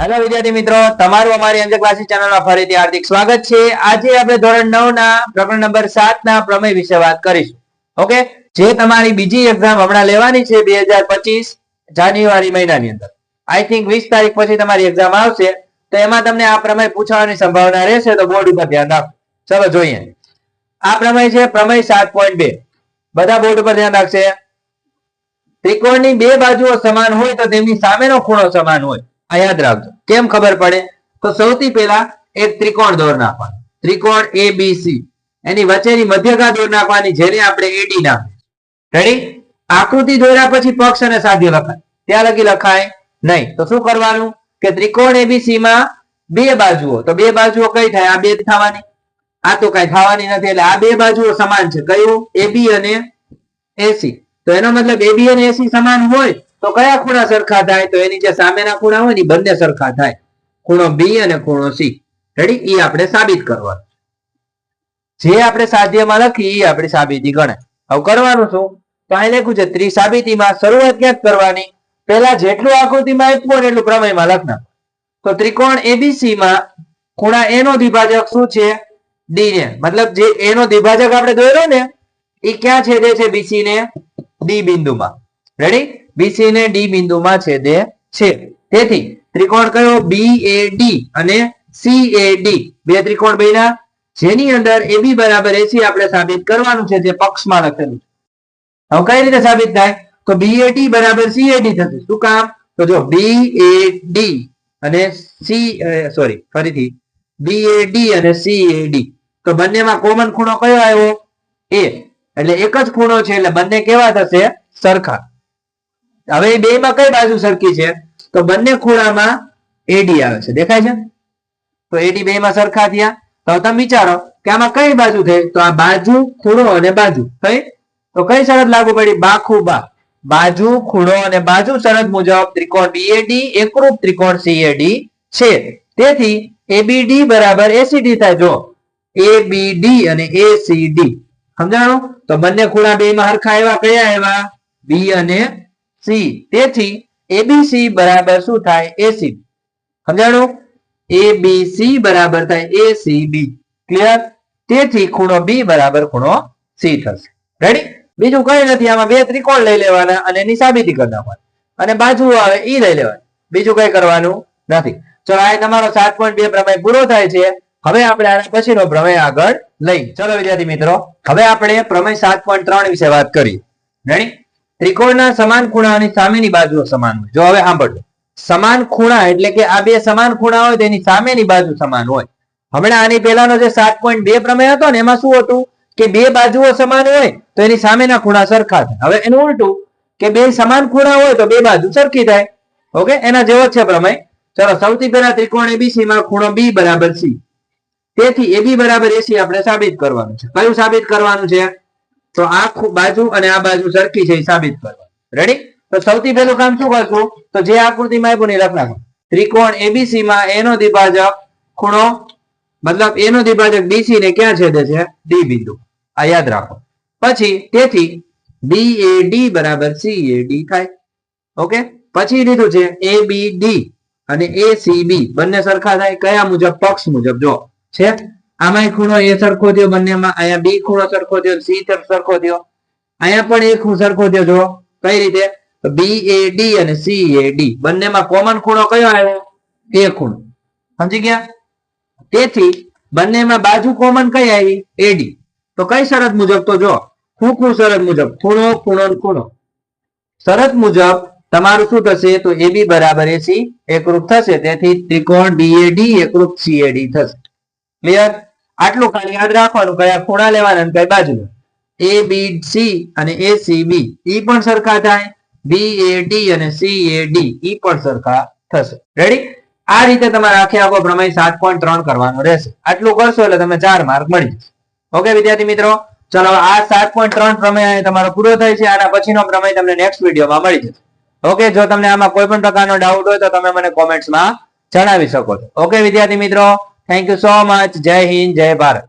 Hello વિદ્યાર્થી મિત્રો. તમારું અમારી અંજર ક્લાસીસ ચેનલમાં ફરીથી હાર્દિક સ્વાગત છે. આજે આપણે ધોરણ નવ ના પ્રકરણ નંબર સાત ના પ્રમેય વિશે વાત કરીશું. ઓકે જે તમારી બીજી એક્ઝામ હમણાં લેવાની છે બે હજાર પચીસ જાન્યુઆરી મહિનાની અંદર. આઈ થિંક વીસ તારીખ પછી તમારી એક્ઝામ આવશે. તો એમાં તમને આ પ્રમેય પૂછવાની સંભાવના રહેશે, તો બોર્ડ ઉપર ધ્યાન રાખો. ચલો, જોઈએ. આ પ્રમેય છે પ્રમેય સાત પોઈન્ટ બે. બધા બોર્ડ ઉપર ધ્યાન રાખશે. ત્રિકોણની બે બાજુઓ સમાન હોય તો તેમની સામેનો ખૂણો સમાન હોય. આ યાદ રાખજો. કેમ ખબર પડે? તો સૌથી પહેલા એક ત્રિકોણ દોર નાખવાનો. ત્રિકોણ એ એની વચ્ચેની મધ્યગા દોર નાખવાની, જેને આપણે એડી નાખીએ રેડી આકૃતિ દોર્યા પછી પક્ષ અને સાધ્ય લખાય. ત્યાં લગી લખાય નહીં. તો શું કરવાનું? કે ત્રિકોણ એબીસી માં બે બાજુઓ. તો બે બાજુઓ કઈ થાય? આ બે થવાની. આ તો કઈ થવાની નથી. એટલે આ બે બાજુઓ સમાન છે. કયું? એબી અને એસી તો એનો મતલબ એબી અને એસી સમાન હોય તો કયા ખૂણા સરખા થાય? તો એની જે સામેના ખૂણા હોય ને બંને સરખા થાય. ખૂણો બી અને ખૂણો સી રેડી એ આપણે સાબિત કરવાનું જે આપણે સાધ્યમાં લખી એ આપણી સાબિતી ગણે હવે કરવાનું શું? તો અહીં લખ્યું છે ત્રિસાબિતીમાં શરૂઆત ક્યાં કરવાની? પહેલા જેટલું આકૃતિમાં આપ્યું એટલું પ્રમેયમાં લખના તો ત્રિકોણ એબીસી માં ખૂણા એનો દ્વિભાજક શું છે? ડી ને. મતલબ જે એનો દ્વિભાજક આપણે દોર્યો ને એ ક્યાં છેદે છે બીસી ને ડી બિંદુમાં. રેડી બીસી ને ડી બિંદુમાં છેદે છે. તેથી ત્રિકોણ કયો? બી એ ડી અને સી એ ડી બે ત્રિકોણ બન્યા. જેની અંદર એબી બરાબર એસી આપણે સાબિત કરવાનું છે, જે પક્ષમાં લખેલું છે. હવે કઈ રીતે સાબિત થાય? તો બીએડી બરાબર સીએડી થશે. શું કામ? તો જો બીએડી અને સી સોરી ફરીથી. બીએડી અને સીએડી તો બંનેમાં કોમન ખૂણો કયો આવ્યો? એ એટલે એક જ ખૂણો છે, એટલે બંને કેવા થશે? સરખા. હવે એ બેમાં કઈ બાજુ સરખી છે? તો બંને ખૂણામાં એડી આવે છે. દેખાય છે? તો એડી બેમાં સરખા થયા. તો તમે વિચારો કે આમાં કઈ બાજુ થઈ તો આ બાજુ ખૂણો અને બાજુ. કઈ? તો કઈ શરત લાગુ પડી? બાખુ બા. બાજુ, ખૂણો અને બાજુ શરત મુજબ ત્રિકોણ બીએડી એકરૂપ ત્રિકોણ સીએડી છે. તેથી એબીડી બરાબર એસીડી થાય. જો એબીડી અને એસીડી સમજાણું? તો બંને ખૂણા બે માં હરખા આવ્યા. કયા આવ્યા? બી અને સી. તેથી એબીસી બરાબર શું થાય? એસી સમજાણું? એબીસી બરાબર થાય એસીબી ક્લિયર તેથી ખૂણો બી બરાબર ખૂણો સી થશે. રેડી બીજું કઈ નથી. આમાં બે ત્રિકોણ લઈ લેવાના અને એની સાબિતી કરી નાખવાની. અને બાજુ આવે ઈ લઈ લેવાની બીજું કઈ કરવાનું નથી. ચલો, આ તમારો સાત પોઈન્ટ બે પ્રમેય પૂરો થાય છે. હવે આપણે આના પછીનો પ્રમેય આગળ લઈ ચલો, વિદ્યાર્થી મિત્રો, હવે આપણે પ્રમેય સાત પોઈન્ટ ત્રણ વિશે વાત કરી રેડી ત્રિકોણના સમાન ખૂણાની સામેની બાજુ સમાન હોય. જો હવે સાંભળજો. સમાન ખૂણા એટલે કે આ બે સમાન ખૂણા હોય, તેની સામેની બાજુ સમાન હોય. હમણાં આની પહેલાનો જે સાત પોઈન્ટ બે પ્રમેય હતો ને, એમાં શું હતું? કે બે બાજુઓ સમાન હોય, તો એની સામેના ખૂણા સરખા થાય. હવે એનું ઉલટું કે બે સમાન ખૂણા હોય, તો બે બાજુ સરખી થાય. ઓકે? એના જેવો છે પ્રમેય. ચલો, સૌથી પહેલા ત્રિકોણ એબીસી માં ખૂણો બી બરાબર સી તેથી એબી બરાબર એસી આપણે સાબિત કરવાનું છે. કયું સાબિત કરવાનું છે? તો આ બાજુ અને આ બાજુ સરખી છે સાબિત કરવા રેડી તો સૌથી પહેલું કામ શું કરશું? તો જે આકૃતિમાં આપ્યું લખ નાખો. ત્રિકોણ એબીસી માં એનો દ્વિભાજક ખૂણો, મતલબ એનો દ્વિભાજક ડીસી ને ક્યાં છેદે છે? ડી બિંદુ. આ યાદ રાખો. પછી તેથી બી એ ડી બરાબર સી એ ડી થાય. ઓકે પછી લીધું છે એ બી ડી અને એ સી બી બંને સરખા થાય. કયા મુજબ? પક્ષ મુજબ. જો, છે? આમાં ખૂણો એ સરખો થયો બંનેમાં. અહીંયા બી ખૂણો સરખો થયો, સી સરખો થયો. અહીંયા પણ એક સરખો થયો જો કઈ રીતે? બી એ ડી અને સી એ ડી બંનેમાં કોમન ખૂણો કયો આવ્યો? એ ખૂણો. સમજી ગયા? તેથી બંનેમાં બાજુ કોમન કઈ આવી? એડી તો કઈ શરત મુજબ? તો જો ખૂબ શું શરત મુજબ. ખૂણો ખૂણો ખૂણો. શરત મુજબ તમારું શું થશે? તો એ બી બરાબર એસી એકરૂપ થશે. તેથી ત્રિકોણ બીએડી એકરૂપ સીએડી થશે. ક્લિયર આટલું ખાલી યાદ રાખવાનું કયા ખૂણા લેવાના અને કઈ બાજુ એ બી સી અને એ સી બી ઈ પણ સરખા થાય. બી એ ડી અને સી એ ડી ઈ પણ સરખા થશે. રેડી આ રીતે તમારે આખે આખો પ્રમેય સાત પોઈન્ટ ત્રણ કરવાનો રહેશે. આટલું કરશો એટલે તમે ચાર માર્ક મળી જશે. ઓકે વિદ્યાર્થી મિત્રો? ચલો, આ સાત પોઈન્ટ ત્રણ પ્રમેય તમારો પૂરો થાય છે. આના પછીનો પ્રમેય તમને નેક્સ્ટ વિડીયોમાં મળી જશે. ઓકે જો તમને આમાં કોઈ પણ પ્રકારનો ડાઉટ હોય તો તમે મને કોમેન્ટ્સમાં જણાવી શકો છો. ઓકે વિદ્યાર્થી મિત્રો? Thank you so much. Jai Hind, Jai Bharat.